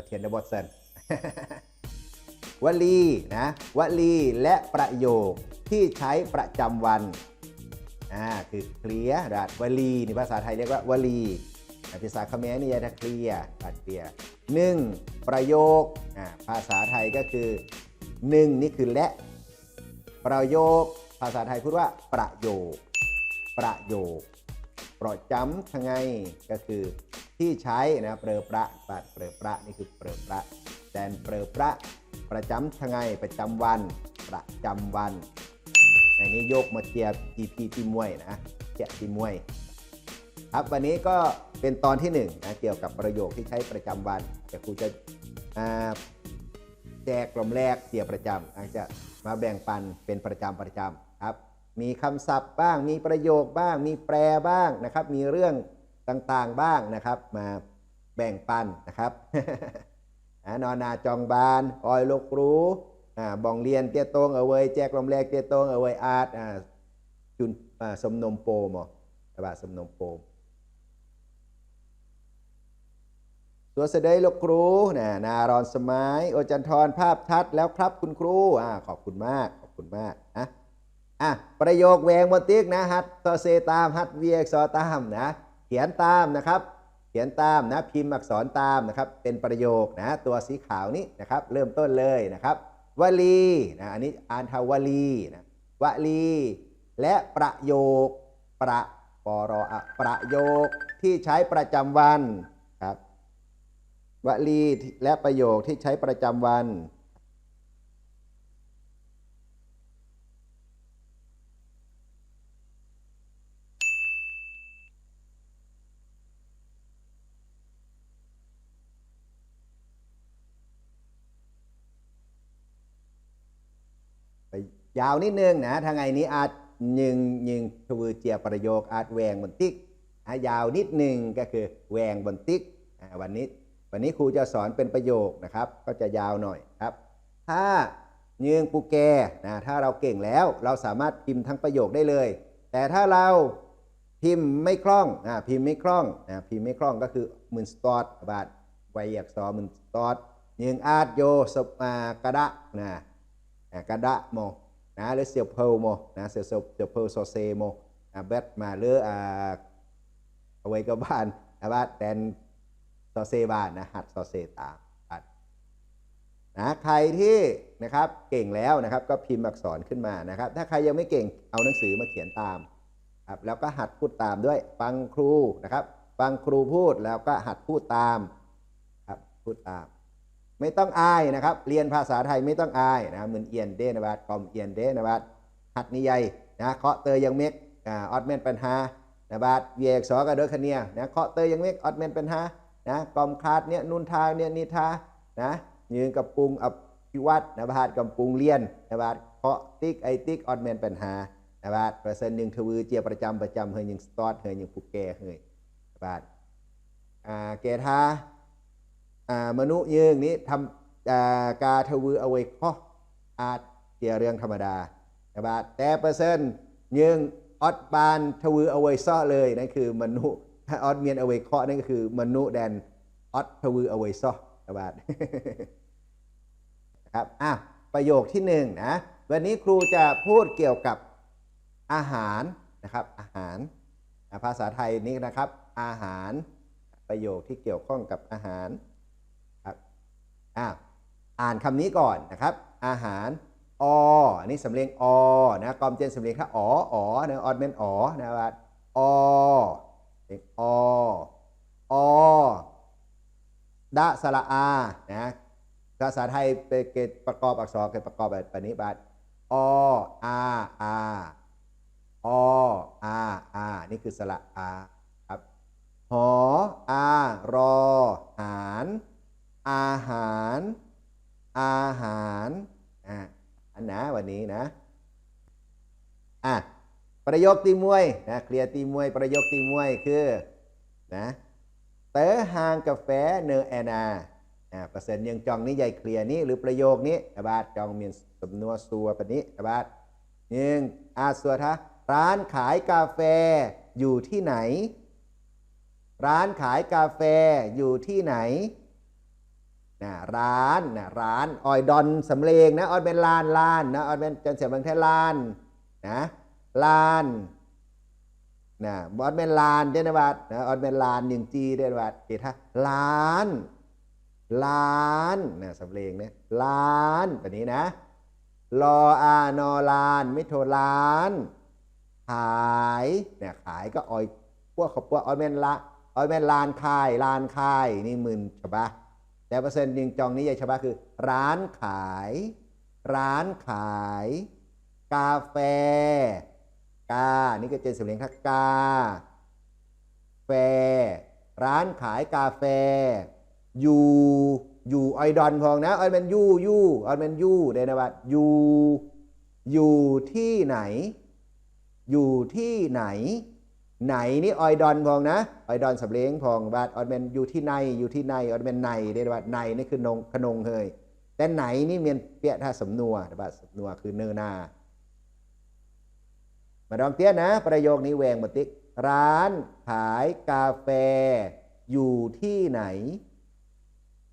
ประเทียนเดบอสเซนวลีนะวลีและประโยคที่ใช้ประจำวันอ่าคือเคลียร์ดัดวลีในภาษาไทยเรียกว่าวลีอ่าภาษาเขมรนี่จะเคลียร์ดัดเคลียร์หนึ่งประโยคอ่าภาษาไทยก็คือหนึ่งนี่คือและ ประโยค ภาษาไทยพูดว่าประโยค ประโยคประจำทั้งไงก็คือ ที่ใช้นะเปรอประปัดเปรอประนี่คือเปรอประแดนเปรอประประจำทั้งไงประจำวัน ประจำวันอันนี้โยกมาเทียบ EP ที่มวยนะเทียบที่มวย ครับวันนี้ก็เป็นตอนที่1นงนะเกี่ยวกับประโยคที่ใช้ประจำวันแต่ครูจะแจกกลมแรกเกี่ยวประจำอาจจะมาแบ่งปันเป็นประจำประจำครับ มีคำศัพท์บ้างมีประโยคบ้าง มีแปลบ้างนะครับ มีเรื่อง ต่างๆบ้างนะครับ มาแบ่งปันนะครับนอนาจองบานออยลกรู้อ่าบองเรียนเตียตรงเอาไว้แจกลมแรกเตียตรงเอาไว้อาร์ตอ่าจุนสมนมโปมอตบาสมนมโปมตัวเสดยลูกครูนะนารอนสมัยโอจันทรภาพชัดแล้วครับคุณครูอ่าขอบคุณมากขอบคุณมากนะอะประโยคแหวงบนเติ๊กนะฮัตตอเซตามฮัตเวียกซอตามนะ เขียนตามนะครับ เขียนตามนะพิมพ์อักษรตามนะครับ เป็นประโยคนะตัวสีขาวนี้นะครับ เริ่มต้นเลยนะครับวลีนะอันนี้อ่านทาวลีนะวลี และประโยคประปรอะประโยคที่ใช้ประจำวันครับวลีและประโยคที่ใช้ประจำวัน ไป ยาวนิดนึงนะทางไงนี้อาจยิงยิงทวือเจียประโยคอาจแหวงบนติ๊กยาวนิดนึงก็คือแหวงบนติ๊กวันนี้วันนี้ครูจะสอนเป็นประโยคนะครับ ก็จะยาวหน่อยครับ ถ้ายืงปูแกนะถ้าเราเก่งแล้วเราสามารถพิมพ์ทั้งประโยคได้เลย แต่ถ้าเราพิมพ์ไม่คล่องอพิมพ์ไม่คล่องอพิมพ์ไม่คล่องก็คือมืนสตอดบาทไวอักษรมืนสตอดยิงอาจโยสบอ่ากระดะนะกระดะโม นะหรือเสียวเพลโมนะเสียวเสียวเสเพลโซเซโมอ่าเบตมาหรืออ่าเอาไว้กับบ้านนะบ้านแดนซอเซบ้านนะหัดซอเซตามนะใครที่นะครับเก่งแล้วนะครับก็พิมพ์อักษรขึ้นมานะครับ ถ้าใครยังไม่เก่งเอาหนังสือมาเขียนตามครับแล้วก็หัดพูดตามด้วยฟังครูนะครับ ฟังครูพูดแล้วก็หัดพูดตามครับพูดตาม ไม่ต้องอายนะครับ เรียนภาษาไทยไม่ต้องอายนะเหมือนเอียนเดนะบัดกอมเอียนเดนะบัดหัดนิยัยนะเคาะเตยยังเม็กอ่าออดเมนปัญหานะบัดเวียกสอกับเดอคเนียนะเคาะเตยยังเม็กออดเมนปัญหานะกอมคาดเนี่ยนุนทาเนี่ยนิทานะยืนกับปุงอภิวัตนะบาดกับปุงเลียนนะบาดเคาะติ๊กไอติ๊กออดแมนปัญหานะบาดเปอร์เซ็นต์หนึ่งทวือเจียประจำประจำเฮยยังสตอดเฮยยังผูกแก่เฮยนะบาดอ่าเกทา มนุยืงนี้ทำกาทวืออาไว้เคาะอาจเจียเรื่องธรรมดานะบาแต่เปอร์เซ็นต์ยืงออดบานทวืออาไว้ซ้อเลยนั่นคือมนุออดเมียนอาไว้เคาะนั่นก็คือมนุแดนออดทวืออาไว้ซ้อนะบาดนะครับอะประโยคที่หนึ่งนะวันนี้ครูจะพูดเกี่ยวกับอาหารนะครับ อาหารภาษาไทยนี้นะครับ อาหารประโยคที่เกี่ยวข้องกับอาหาร อะอ่านคำนี้ก่อนนะครับ อาหารออันนี้สำเนียงอนะกอมเจนสำเนียงถ้าอ๋ออ๋อนะออดเมนอ๋อนะครับอเอกออดะสระอานะภาษาไทยเป็นเกณฑ์ประกอบอักษรเกณฑ์ประกอบแบบปณิบัติออาอาออาอานี่คือสระอาครับหออารอหาร อาหาร อาหารอะอันนะวันนี้นะอะประโยคตีมวยนะเคลียร์ตีมวย ประโยคตีมวยคือนะเต๋อหางกาแฟเนอแอนาอะเปอร์เซ็นต์ยังจองนี้ใหญ่เคลียร์นี้หรือประโยคนี้อาบาดจองเมียนสำนวนสัวปนี้อาบาดยังอาสัวทะร้านขายกาแฟอยู่ที่ไหน ร้านขายกาแฟอยู่ที่ไหน นะร้านนะร้านออยดอนสำเลงนะออยเป็นลานลานนะออยเป็นจันเสียงบางแท่ลานนะลานนะบอสเป็นลานเดนวัดนะออยเป็นลานหนึ่งจีเดนวัดเกท่าล้านล้านนะสำเลงเนี่ยล้านแบบนี้นะรออานอลาน ไม่โทรล้าน ขายเนี่ยขายก็ออยพวกขาพวกออยเป็นละออยเป็นลานคายลานคายนี่หมื่นใช่ปะ แต่เปอร์เซ็นต์ยิงจองนี้ใหญ่ใช่ปะคือ ร้านขาย ร้านขาย กาแฟ กา นี่ก็เจนสำเนียงทักกา แฟ ร้านขายกาแฟ อยู่อยู่ออดอนพองนะออเป็นยู่ยู่ออยเป็นยู่เดนวัดอยู่อยู่ที่ไหน อยู่ที่ไหน ไหนนี่ออยดอนพองนะออยดอนสำเลี้ยงพองบาดออยเป็นอยู่ที่ในอยู่ที่ในออยเป็นในเดนวัดในนี่คือนงขนงเฮยแต่ไหนนี่เมียนเปียท่าสำนัวบาดสำนัวคือเนอนา มาดองเตี้ยนะ ประโยคนี้แหวงบติกร้านขายกาแฟอยู่ที่ไหน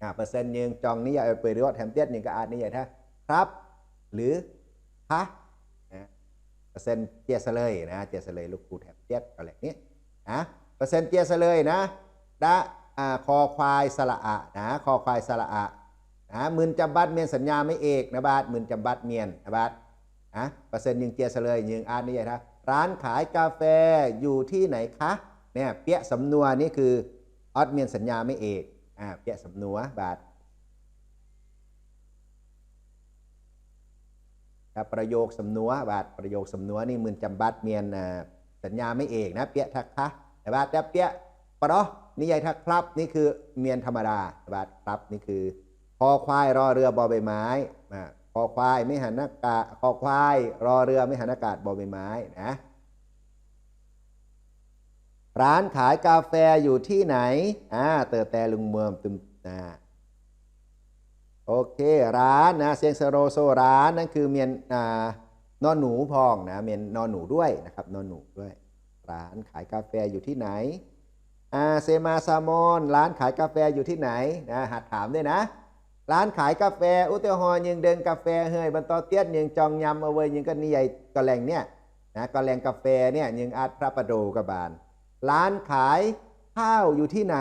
อ่าเปอร์เซ็นต์ยังจองนี้อย่าไปรอดแถมเตี้ยยังก็อาจนี่ใหญ่ถ้าครับ หรือฮะ เปอร์เซ็นต์เจียสเลยนะเจียสเลยลูกครูแถมเตี้ยอะไรนี้นะเปอร์เซ็นต์เจียสเลยนะดะอ่าคอควายสระอะนะคอควายสระอะนะมืนจำบัดเมียนสัญญาไม่เอกนะบาทมืนจำบัดเมียนนะบาทนะเปอร์เซ็นต์ยิงเจียสเลยยิงอาร์ตนี่ใหญ่นะร้านขายกาแฟอยู่ที่ไหนคะเนี่ยเปียสำนวนนี่คือออดเมียนสัญญาไม่เอกอ่าเปียสำนวนบาท ครับประโยคสำนวนบาทประโยคสำนวนนี่มืนจำบัดเมียนสัญญาไม่เอกนะเปียทักคะแต่บาทแต่เปียปะเนาะนี่ใหญ่ทักครับนี่คือเมียนธรรมดาบาทครับนี่คือคอควายรอเรือบอใบไม้คอควายไม่หันอากาศคอควายรอเรือไม่หันอากาศบอใบไม้นะร้านขายกาแฟอยู่ที่ไหนอ่าเตอแต่ลุงเมืองตึมนะ โอเคร้านนะเซียงสโรโซร้านนั่นคือเมียนอ่านอนหนูพองนะเมียนนอนหนูด้วยนะครับนอนหนูด้วย ร้านขายกาแฟอยู่ที่ไหนอ่าเซมาซามอนร้านขายกาแฟอยู่ที่ไหนนะหัดถามด้วยนะ ร้านขายกาแฟ อุตหอยิงเดินกาแฟเฮยบรรทอเตี้ยนยิงจองยำเอาไว้ยิงก็นี่ใหญ่กะแหลงเนี่ยนะกะแหลงกาแฟเนี่ยยิงอาจพระประโดกบาลร้านขายข้าวอยู่ที่ไหน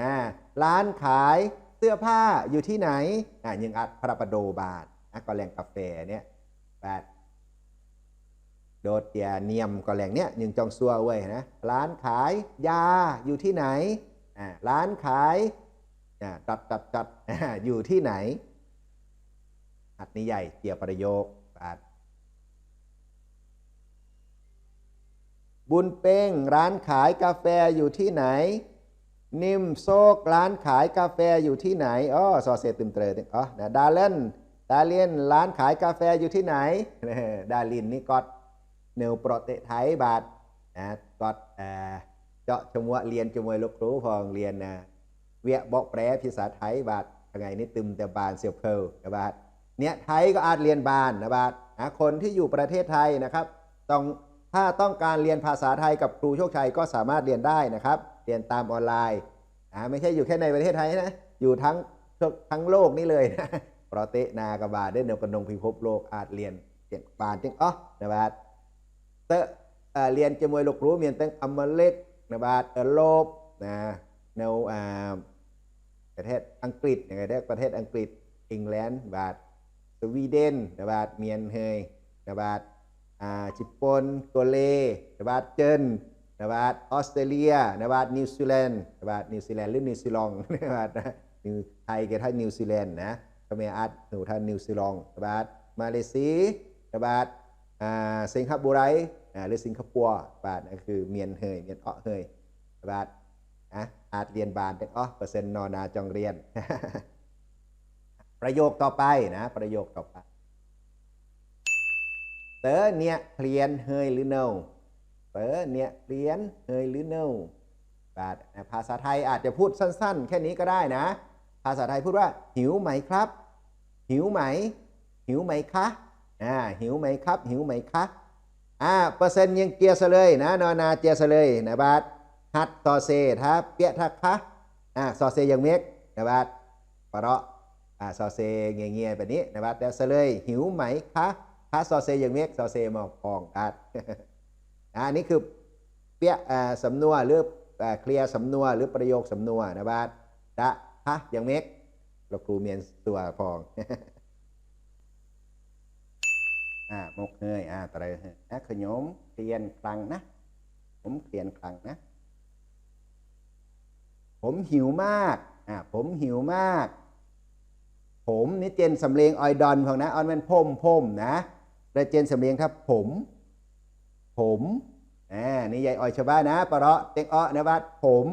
อ่าร้านขาย สื้อผ้าอยู่ที่ไหนอ่ายิงอาจพระประโดบาทนะกะแหลงกาแฟเนี่ยบาทโดดเตียเนียมกะแหลงเนี่ยยิงจองซัวไว้ยนะร้านขายยาอยู่ที่ไหนอ่าร้านขายจัดจัดจัดอยู่ที่ไหนหัดนิใหญ่เกี่ยวประโยคบาทบุญเป้งร้านขายกาแฟอยู่ที่ไหน นิมโซกร้านขายกาแฟอยู่ที่ไหนอ๋อซอเซตึมเตรอ๋อดาเลนดาเลนร้านขายกาแฟอยู่ที่ไหนดาลินนี่ก็เนวโปรเตไทยบาทนะก็เจาะชมวเรียนจมวยลูกครูพองเรียนนะเวียบอกแปลภาษาไทยบาทยังไงนี่ตึมแต่บานเสียวเพลนะบาทเนี่ยไทยก็อาจเรียนบานนะบาทนะคนที่อยู่ประเทศไทยนะครับ ต้องถ้าต้องการเรียนภาษาไทยกับครูโชคชัยก็สามารถเรียนได้นะครับ เรียนตามออนไลน์ อ่าไม่ใช่อยู่แค่ในประเทศไทยนะ อยู่ทั้งทั้งโลกนี่เลยนะปรเตนากบาได้เนวกนงพิภพโลกอาจเรียนเรียนบานจึงอ๋อนะบาทเตอเรียนจมวยลกรู้เมียนตั้งอมเล็กนะบาทเอโลบนะแนวอ่าประเทศอังกฤษอย่างไรได้ประเทศอังกฤษอังกฤษบาทสวีเดนนะบาทเมียนเฮยนะบาทอ่าญี่ปุ่นโกเลนะบาทเจน นะบาทออสเตรเลียนะบาทนิวซีแลนด์นะบาทนิวซีแลนด์หรือนิวซีลองนะบาทนะนิวไทยก็ท่านนิวซีแลนด์นะก็ม่อาจหนูท่านนิวซีลองนะบาทมาเลเซียนะบาทอ่าสิงคโปร์อ่าหรือสิงคโปร์บาทนั่นคือเมียนเฮยเมียนเาะเฮยนะบาทนะอาจเรียนบานแต่อ๋อเปอร์เซ็นต์นอนาจองเรียน ประโยคต่อไปนะประโยคต่อไปเตอเนี่ยเรียนเฮยหรือเนา เต๋อเนี่ยเรียนเฮยหรือเนาบาทภาษาไทยอาจจะพูดสั้น ๆ แค่นี้ก็ได้นะ ภาษาไทยพูดว่า หิวไหมครับ หิวไหม หิวไหมคะอ่าหิวไหมครับ หิวไหมคะอ่าเปอร์เซ็นต์ยังเกียร์ซะเลยนะนอนาเจียซะเลยนะบาทฮัดซอเซถ้าเปียทักคะอ่าซอเซยังเมกนะบาทปะเราะอ่าซอเซเงียเงียแบบนี้นะครับแต่เสลยหิวไหมคะคะซอเซย่างเมกซอเซมาพองอัดอ่า อันนี้คือเปียสำนวนหรือเคลียร์สำนวนหรือประโยคสำนวนนะครับดะคะอย่างเมกเราครูเมียนตัวพองอ่ามกเนยอ่าตะไรเฮยนะขยมเขียนคลังนะ ผมเขียนคลังนะ ผมหิวมากอ่าผมหิวมาก ผมนี่เจนสำเรียงออยดอนของนะออนเป็นพ่มพ่มนะแล้วเจนสำเรียงครับผม ผมอ่านี่ยายออยชาวบ้านนะปะเราะเต็งอ้อนะบัดผม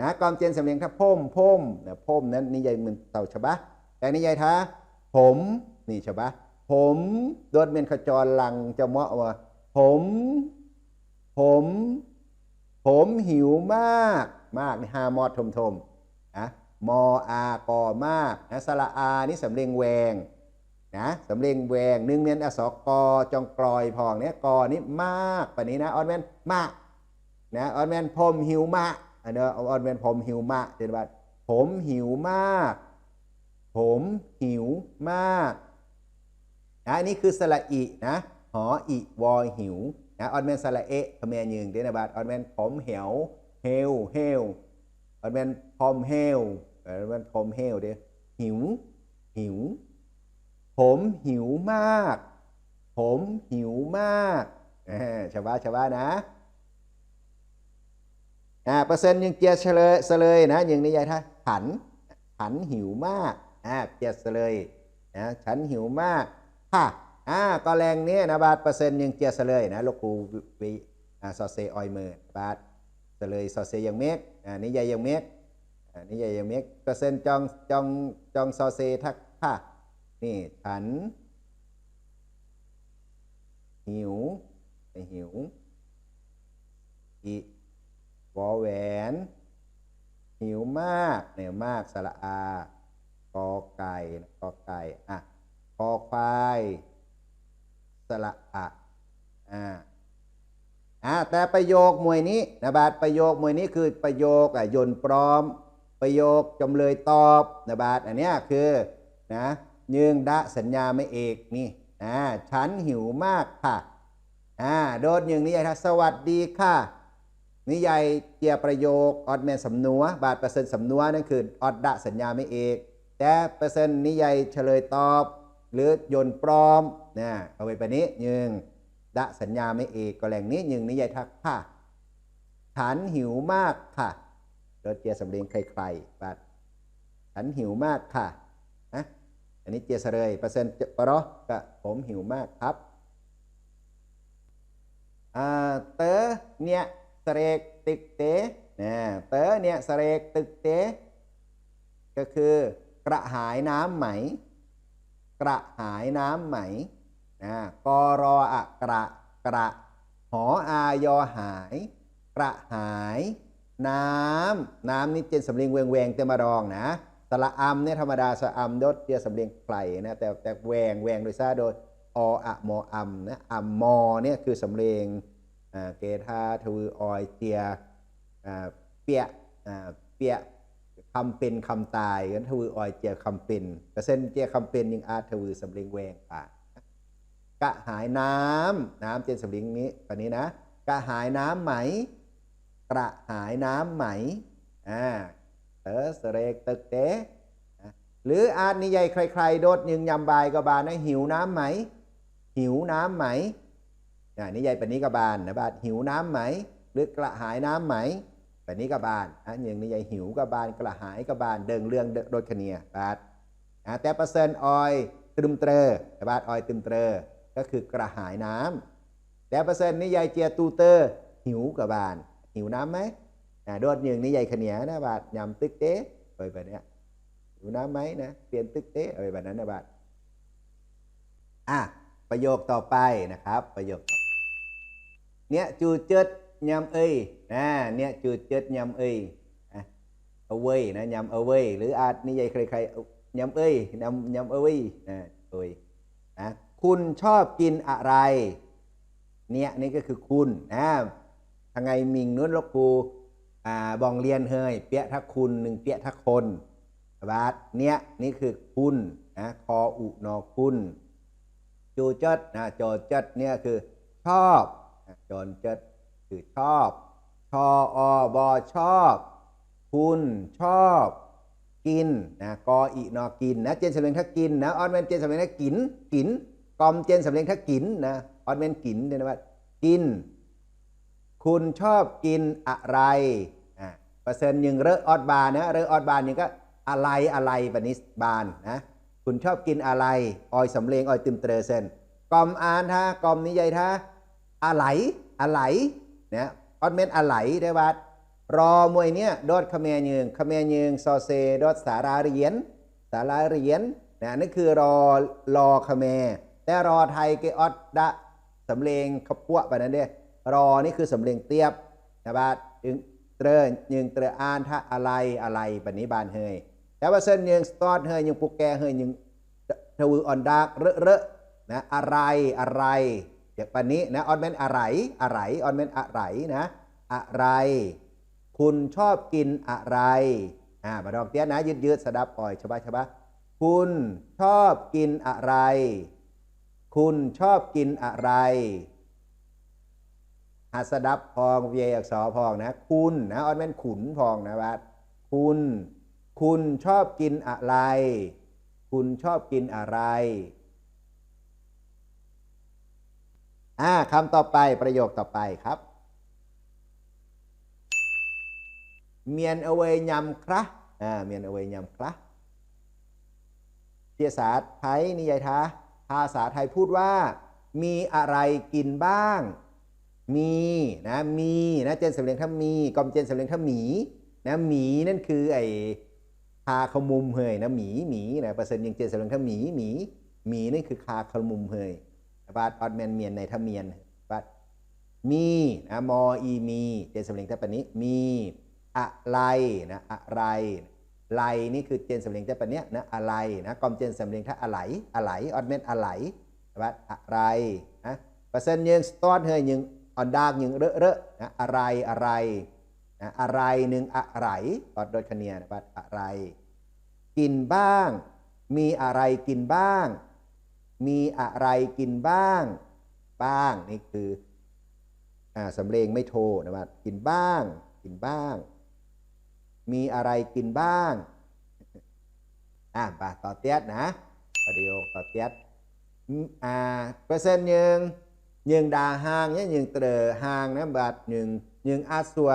นะกอมเจนสำเรียงครับพ่มพ่มนะพ่มนั้นนี่ยายมึนเต่าชาวบ้านแต่นี่ยายท้าผมนี่ชาวบ้านผมโดนเมียนขจรลังจะเมาะว่าผม ผม ผมหิวมากมากนี่ฮามอดทมทมนะมออากอมากนะสระอานี่สำเร็งแวง นะสำเร็งแวงหนึ่งเมียนอสกอจองกลอยพองเนี่ยกอนี่มากปนนี้นะออนแมนมากนะออนแมนผมหิวมากอันเนี้ยออนแมนผมหิวมากเจนบัดผมหิวมาก ผมหิวมากนะอันนี้คือสระอีนะหออีวอหิวนะออนแมนสระเอะขแมนยืงเดนบัดออนแมนผมเหี่ยวเฮลเฮลออนแมนพอมเฮลออนแมนพอมเฮลเดหิวหิว ผมหิวมาก ผมหิวมากอ่าชาวบ้านชาวบ้านนะอ่าเปอร์เซ็นต์ยังเจียเฉลยเสลยนะยังนิยายท่าฉันฉันหิวมากอ่าเจียเลยนะฉันหิวมากค่ะอ่าก็แรงนี้นะบาทเปอร์เซ็นต์ยังเจียเลยนะลูกครูวิอ่าซอเซออยเมอร์บาทเสลยซอเซยังเมกอ่านิยายยังเมกอ่านิยายยังเมกเปอร์เซ็นต์จองจองจองซอเซทักค่ะ นี่ฉัน หิวไม่หิวอีวอแหวน หิวมากเนี่ยมากสระอากอไก่กอไก่อะกอควายสระอะอ่าอ่าแต่ประโยคมวยนี้นะบาทประโยคมวยนี้คือประโยคอะยนต์ปลอม ประโยคจำเลยตอบนะบาทอันเนี้ยคือนะ ยืงดะสัญญาไม่เอกนี่อ่าฉันหิวมากค่ะอ่าโดดยืงนิยายทัศสวัสดีค่ะ นิยายเจียประโยคออดแมนสำนัวบาทเปอร์เซ็นต์สำนัวนั่นคือออดดะสัญญาไม่เอกแต่เปอร์เซ็นต์นิยายเฉลยตอบ หรือโยนปลอมนะเอาไว้ไปนี้ยึงดะสัญญาไม่เอกก็แหล่งนี้ยึงนิยายทักค่ะฉันหิวมากค่ะรถเจียสำเร็งใครๆบาทฉันหิวมากค่ะ อันนี้เจียเสลยเปอร์เซ็นต์ปะเนาะก็ผมหิวมากครับอ่าเตอเนี่ยสเรกตึกเตนะเตอเนี่ยสเรกตึกเต ก็คือกระหายน้ำไหม กระหายน้ำไหมนะกรออะกระกระหออายอหาย กระหาย น้ำน้ำนี่เจนสำเรียงเวงเวงเตมาดองนะ สระอัมเนี่ยธรรมดาสระอัมยศเจียสำเรียงไกลนะแต่แต่แวงแวงโดยซาโดยออะมออัมนะอัมมอเนี่ยคือสำเรียงเกธาทวือออยเจียเปียเปียคำเป็นคำตายกันทวือออยเจียคำเป็นเปอร์เซ็นเจียคำเป็นยิงอาทวือสำเร็งแวงป่ากะหายน้ำน้ำเจนสำเร็งนี้ปานนี้นะกะหายน้ำไหม กระหายน้ำไหมอ่า เตอสเรกตึกเตะอะหรืออาจนิยายใคร ๆ โดดยิงยำบายกบาลนะหิวน้ำไหม หิวน้ำไหมอ่นิยายปณิกบาลนะบาดหิวน้ำไหม หรือกระหายน้ำไหมปณิกบาลอะย่างนิยายหิวกบาลกระหายกบาลเดิงเรื่องโดยคเนียบาดอ่าแต่เปอร์เซ็นต์ออยตึมเตรอบาดออยตึมเตรอก็คือกระหายน้ำแต่เปอร์เซ็นต์นิยายเจียตูเตอร์หิวกบาลหิวน้ำไหม อ่าโดดอย่งนิยายคเนียนะบาดยำตึกเต๊ะไปแบบเนี้ยหิวน้ำไหมนะเปลี่ยนตึกเต๊ะอะไรแบบนั้นนะบาดอะประโยคต่อไปนะครับ ประโยคเนี่ยจูเจิดยำเอ้ยนะเนี่ยจูเจิดยำเอ้ยอะเอาไว้นะยำเอาไว้หรืออาจนี่ใหญ่ใครๆยำเอ้ยยำยำเอาไว้นะเอ้ยนะคุณชอบกินอะไร เนี่ยนี่ก็คือคุณนะทางไงมิงนู้นลกกู บองเรียนเฮยเปียทักคุณหนึ่งเปียทักคนบาทเนี้ยนี่คือคุณนะคออุนอคุณจูเจิดนะจเจิดเนี่ยคือชอบจนเจิดคือชอบชออบอชอบ คุณชอบกินนะกออีนอกินนะเจนสำเร็จถ้ากินนะออนเมนเจนสำเร็จถ้ากินกินกอมเจนสำเร็จถ้ากินนะออนเมนกินเนี่ยนะว่ากิน คุณชอบกินอะไรอ่าเปอร์เซ็นต์ยังเรอออดบานนะเรอออดบานยังก็อะไรอะไรปนิสบานนะคุณชอบกินอะไรออยสำเร็จออยติมเตรเซนกอมอานท่ากอมนิยายท่าอะไรอะไรนี่ออดเมนอะไรได้ว่ารอมวยเนี่ยดอดขเมยืงขเมยืงซอเซดอดสาราเรียน สาราเรียนนะนั่นคือรอรอขเมแต่รอไทยเกออดดะสำเร็งขบวแบบนั้นเด้ รอนี่คือสำเร็งเตียบนะครับยึงเตรยึงเตรอ่านถ้าอะไรอะไรปณิบานเฮยแต่ว่าเส้นยึงสตอดเฮยยึงปุกแกเฮยยึงทวืออ่อนดากเรอะเรอะนะอะไรอะไรอย่างปานนี้นะออนเมนอะไรอะไรออนเมนอะไรนะอะไร คุณชอบกินอะไรอ่ามาดอกเตี้ยนะยืดยืดสดับปล่อยชบะชบะคุณชอบกินอะไร คุณชอบกินอะไร หัสดับพองเวียอักษรพองนะ คุณนะออนแมนขุนพองนะวัดคุณ คุณชอบกินอะไร คุณชอบกินอะไรอ่าคำต่อไปประโยคต่อไปครับ เมียนเอาไว้ยำคระอ่าเมียนเอาไว้ยำคระเจียสาไทยนิยายทาภาษาไทยพูดว่า มีอะไรกินบ้าง มีนะมีนะเจนสำเร็จถ้ามีกอมเจนสำเร็จถ้าหมีนะหมีนั่นคือไอ้คาขมุมเฮยนะหมีหมีนะปร์เซ็นต์ยังเจนสำเร็จถ้าหมีหมีหมีนั่นคือคาขมุมเฮยบาดออดแมนเมียนในถ้าเมียนบาดมีนะมออีมีเจนสำเร็จถ้าปนนี้มีอะไรนะอะไรไรนี่คือเจนสำเร็จถ้าปนเนี้ยนะอะไรนะกอมเจนสำเร็จถ้าอะไรอะไรออดแมนอะไรบาดอะไรนะปร์เซ็นต์ยังสตอดเฮยยัง อนดากยังเรอะเรอะนะอะไรอะไรนะอะไรหนึ่งอะไรตอดโดยคเนียนะครับอะไร กินบ้าง มีอะไรกินบ้าง มีอะไรกินบ้าง บ้างนี่คืออ่าสำเร็งไม่โทนะครับกินบ้าง กินบ้าง มีอะไรกินบ้างอ่าปะต่อเตียดนะประโยคต่อเตียดอ่าเปอร์เซ็นต์ยัง nhưng đà hàng nhé nhưng tờ hàng นะบาทหนึ่งยังอาสัว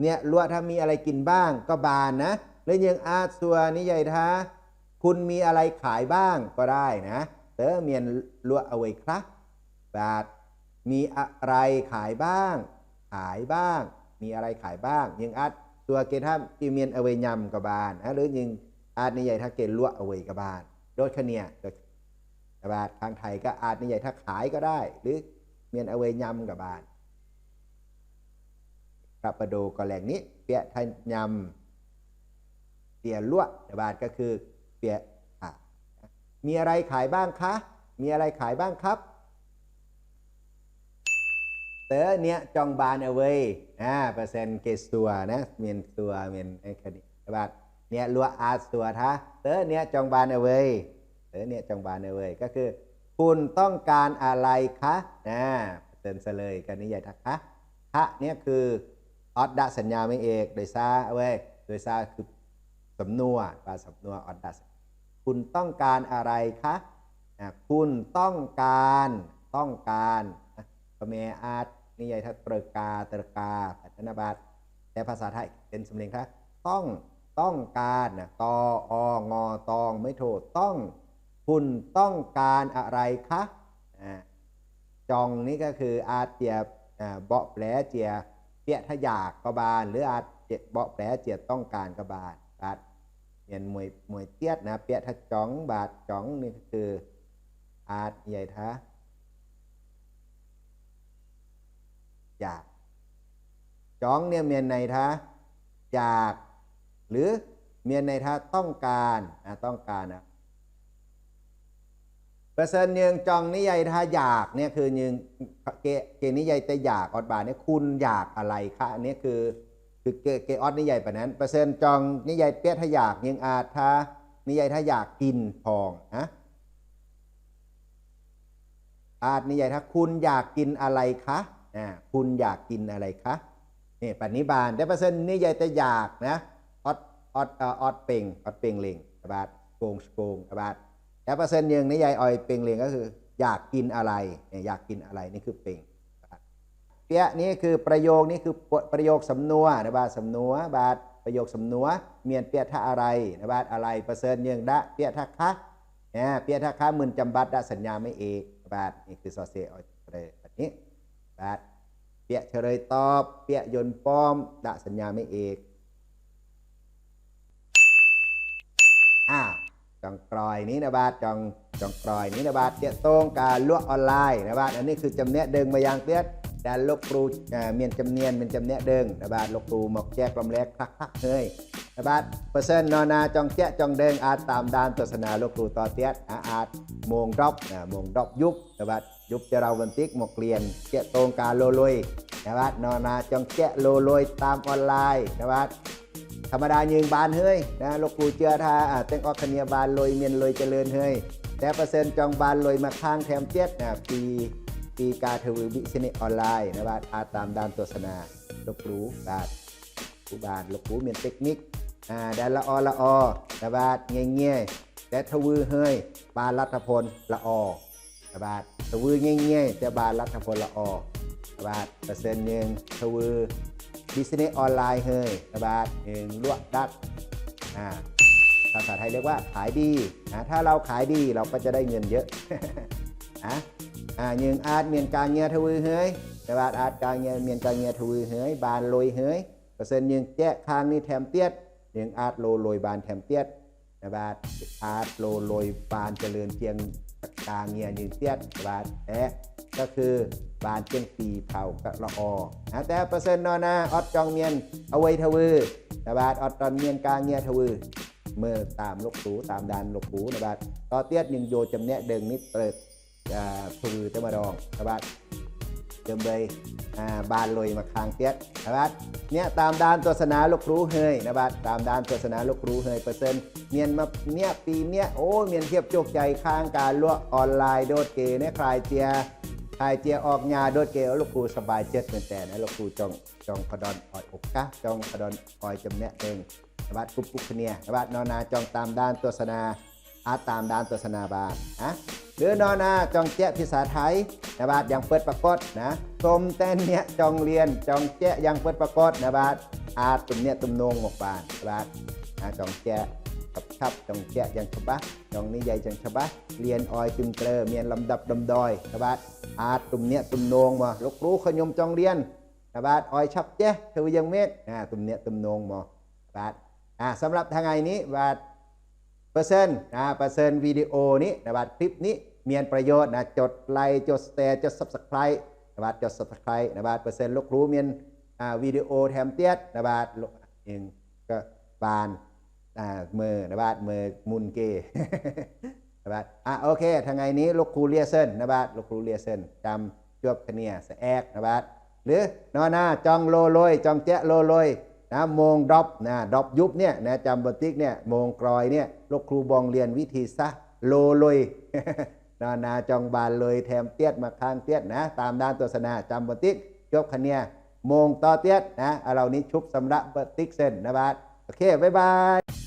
เนี่ยลวถ้ามีอะไรกินบ้างก็บานนะแล้วยังอาสัวนี่ใหญ่ท้าคุณมีอะไรขายบ้างก็ได้นะเตอเมียนลวเอาไว้ครับบาทมีอะไรขายบ้าง ขายบ้าง มีอะไรขายบ้างยังอาตัวเกถ้าจีเมียนเอาไว้ยำกับบานนะหรือยังอาจนี่ใหญ่ถ้าเกลวเอาไว้กับบานโดยคเนียโดยบาททางไทยก็อาจนี่ใหญ่ถ้าขายก็ได้ หรือ เมียนเอาไว้ยำกับบานพระประโดก็แหล่งนี้ เปียทยำเปียลวดบาทก็คือ เปียอะมีอะไรขายบ้างคะ มีอะไรขายบ้างครับเต๋อเนี้ยจองบานเอาไว้อ่าเปอร์เซ็นต์เกสตัวนะเมียนตัวเมียนไอ้คดีบาทเนี้ยลัวอาร์ตัวท้าเต๋อเนี้ยจองบานเอาไว้เต๋อเนี้ยจองบานเอาไว้ก็คือ คุณต้องการอะไรคะนะเตือนเลยกันนิยายทักคะคะเนี่ยคือออดดะสัญญาไม่เอกโดยซาเว้ยโดยซาคือสำนวนปลาสำนวนออดดะคุณต้องการอะไรคะนะคุณต้องการต้องการพระเมอาร์ตนิยายทัตรกาตรกาปัตนบัตแต่ภาษาไทยเป็นสำเนียงคะต้องต้องการนะตอองอตองไม่โทษต้อง คุณต้องการอะไรคะจองนี่ก็คืออาจเจียเบาะแผลเจียเปียทะยากกบาล หรืออาจเจ็บเบาะแผลเจียต้องการกบาลบาดเรียนมวยมวยเตียดนะเปียทะจ้องบาดจ้องนี่คืออาจใหญ่ทะอยากจ้องเนี่ยเมียนในทะอยาก หรือเมียนในทะต้องการนะต้องการนะ ปร์เซ็นต์ยังจองนิยายถ้าอยากเนี่ยคือยังเกเกนิยายแต่อยากอดบาเนี่ยคุณอยากอะไรคะอันนี้คือคือเกเกออดนิยายปะนั้น เปอร์เซ็นต์จองนิยายเปียถ้าอยากยังอาจถ้านิยายถ้าอยากกินพองนะอาจนิยายถ้าคุณอยากกินอะไรคะอ่าคุณอยากกินอะไรคะนี่ปันนิบานแต่เปอร์เซ็นต์นิยายแต่อยากนะออดออดออดเป่งออดเป่งเลงบาทโกงโกงบาท แต่เปอร์เซ็นต์ยังในยายออยเป่งเลียงก็คือ อยากกินอะไรเนี่ยอยากกินอะไรนี่คือเป่งเปียนี่คือประโยคนี่คือประโยคสำนวนนะบาทสำนวนบาทประโยคสำนวนเมียนเปียท่าอะไรนะบาทอะไรประเสริฐยังดะเปียท่าคะเนี่ยเปียท่าคะมึนจำบัดดะสัญญาไม่เอกบาทนี่คือซอเซออยเลยแบบนี้บาทเปียเฉลยตอบเปียยนป้อมดะสัญญาไม่เอกอ้า จองกรอยนี้นะบาทจองจองกรอยนี้นะบาทเตี้ยตงการลวกออนไลน์นะบาทอันนี้คือจำเนี้ยเดิงมายางเตี้ยดันลกครูเมียนจำเนียนเป็นจำเนี้ยเดิงนะบาทลกครูหมอกแจกลมแรกคลักคักเฮ้ยนะบาทเปอร์เซ็นต์นอนาจองเจ๊ะจองเดิงอาจตามดานโฆษณาลกครูต่อเตี้ยอาอาจมงดอกนะมงดอกยุบนะบาทยุบจะเราบันทิกหมอกเรียนเจ๊ะตงการโลลุยนะบาทนอนาจองเจ๊ะโลลุยตามออนไลน์นะบาท ธรรมดายืงบานเฮ้ยนะลูกปูเจือท่าอ่าเต็งออกคเนียบานลอยเมียนลอยเจริญเฮ้ยแต่เปอร์เซ็นต์จองบานลอยมาข้างแถมเจ็ดนะปีปีกาทวีบิชนิออนไลน์นะบ้าทอาตามดานตัวสนาลูกปูบาทปูบาทลูกปูเมียนเทคนิคอ่าแดนละออละออนะบ้าทเงี้ยเงี้ยแต่ทวีเฮ้ยบานรัฐพลละออนะบาททวีเงี้ยเงี้ยแต่บานรัฐพลละออนะบาทเปอร์เซ็นต์ยังทวี บิสเนสออนไลน์เฮ้ยนะบาทเองลวกดักอ่าภาษาไทยเรียกว่าขายดีนะถ้าเราขายดีเราก็จะได้เงินเยอะอะอ่ายิงอาจเมียนการเงียทวีเฮ้ยนะบาทอาจการเงียเมียนการเงียทวีเฮ้ยบานลอยเฮ้ยเปอร์เซ็นต์ยิงแจ้คางนี่แถมเตี้ยดยิงอาจโลลอยบานแถมเตี้ยดนะบาทอาจโลลอยบานเจริญเทียง กางเงียยิวเตี้ยนบาทแต่ก็คือบานเจียนปีเผากะละออนะแต่เปอร์เซ็นต์นอนาออดจองเมียนเอาไว้ทวีนะบาทออดตอนเมียนกางเงียทวีเมื่อตามลกหูตามดานลกหูนะบาทต่อเตี้ยดยิงโยจำเนกเดิงนิดเติด à, thư tới mà đòn các bạn châm đây à, bàn lùi mà khang tiết các bạn เตามด้านตัวสนาลูกรู้เฮยนะบัตาท ด้านตัวสนาลูกรู้เฮยเปอร์เซ็นต์เมียนมาเนี่ยปีเนี่ยโอ้เมียนเทียบโจกใจข้างการลวกออนไลน์โดดเกเนี่ยคลายเจียคลายเจียออกงาโดดเกลูกครูสบายเจ็ดเหมือนแต่นะลูกครูจองจองพดอนออยอกกะจองพดอนออยจำเนะเองนะบัดกุ๊บกุ๊บเนี่ยนะบัดนอนาจองตามด้า นตัวสนอนหรือนอนาจองแจ้ภาษาไทยนะบาทยังเปิดปรากฏนะชมแต่เนี้ยจองเรียนจองแจ้ยังเปิดปรากฏนะบาทอาตุ่มเนี้ยตุ่มนงหมกบานนะบาทนะจองแจ้กับชับจองแจ้ยังฉบับจองนิยายจังฉบับเรียนออยจึงเกลอเมียนลำดับดำดอยนะบาทอาตุ่มเนี้ยตุ่มนงมาลูกรู้ขยมจองเรียนนะบาทออยชับแจ้เทวยังเม็ดนะตุ่มเนี้ยตุ่มนงมาบาทอ่าสำหรับทางไงนี้บาทเปอร์เซ็นต์นะเปอร์เซ็นต์วิดีโอนี้นะบัดคลิปนี้ มียนประโยชน์นะจดไลค์จดแชร์จด subscribe นะบัดจด subscribe นะบัดเปอร์เซ็นต์ลูกครู้มีอ่าวิดีโอแถมเตี้ยนะบัดเองก็บานอ่ามือนะบัดมือมุนเกนะบัดอะโอเคทางไงนี้ลูกครูเลียเซนนะบัดลูกครูเลียเซนจำจวบคเนียสแอกนะบัดหรือนอหน้าจองโลโลยจองแจ๊โลโลยนะโมงดอปนะดอปยุบเนี่ยนะจำบนติ๊กเนี่ยโมงกรอยเนี่ยลูกครูบองเรียนวิธีซะโลลอย นานาจองบานเลยแถมเตี้ยดมาข้างเตี้ยดนะ ตามด้านตัวสนาจำบติกจบคะเนียมงต่อเตี้ยดนะเอาเรานี้ชุบสำระบติกเส้นนะบาทโอเค บ๊ายบาย